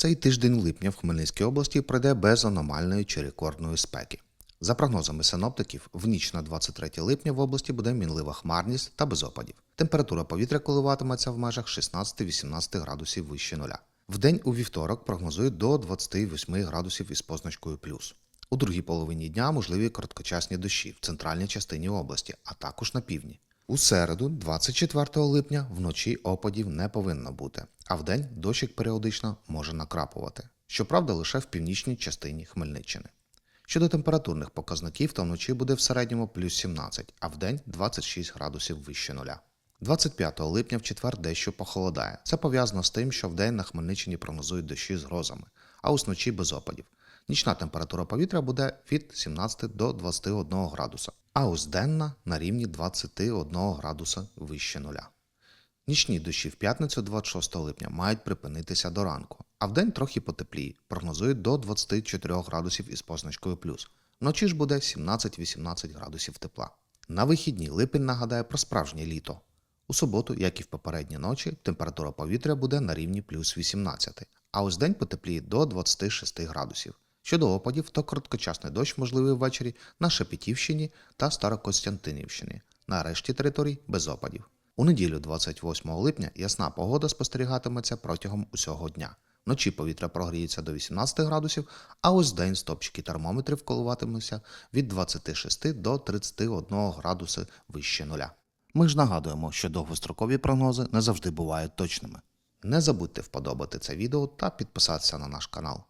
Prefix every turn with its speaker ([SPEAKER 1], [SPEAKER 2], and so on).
[SPEAKER 1] Цей тиждень липня в Хмельницькій області пройде без аномальної чи рекордної спеки. За прогнозами синоптиків, в ніч на 23 липня в області буде мінлива хмарність та без опадів. Температура повітря коливатиметься в межах 16-18 градусів вище нуля. Вдень у вівторок прогнозують до 28 градусів із позначкою плюс. У другій половині дня можливі короткочасні дощі в центральній частині області, а також на півдні. У середу, 24 липня, вночі опадів не повинно бути, а вдень дощик періодично може накрапувати. Щоправда, лише в північній частині Хмельниччини. Щодо температурних показників, то вночі буде в середньому плюс 17, а вдень 26 градусів вище нуля. 25 липня в четвер дещо похолодає. Це пов'язано з тим, що вдень на Хмельниччині прогнозують дощі з грозами, а ось вночі без опадів. Нічна температура повітря буде від 17 до 21 градуса, а ось денна на рівні 21 градуса вище нуля. Нічні дощі в п'ятницю 26 липня мають припинитися до ранку, а вдень трохи потепліє, прогнозують до 24 градусів із позначкою плюс. Вночі ж буде 17-18 градусів тепла. На вихідні липень нагадає про справжнє літо. У суботу, як і в попередні ночі, температура повітря буде на рівні плюс 18, а ось день потепліє до 26 градусів. Щодо опадів, то короткочасний дощ можливий ввечері на Шепетівщині та Старокостянтинівщині, на решті територій без опадів. У неділю 28 липня ясна погода спостерігатиметься протягом усього дня. Вночі повітря прогріється до 18 градусів, а ось день стопчики термометрів коливатимуться від 26 до 31 градуси вище нуля. Ми ж нагадуємо, що довгострокові прогнози не завжди бувають точними. Не забудьте вподобати це відео та підписатися на наш канал.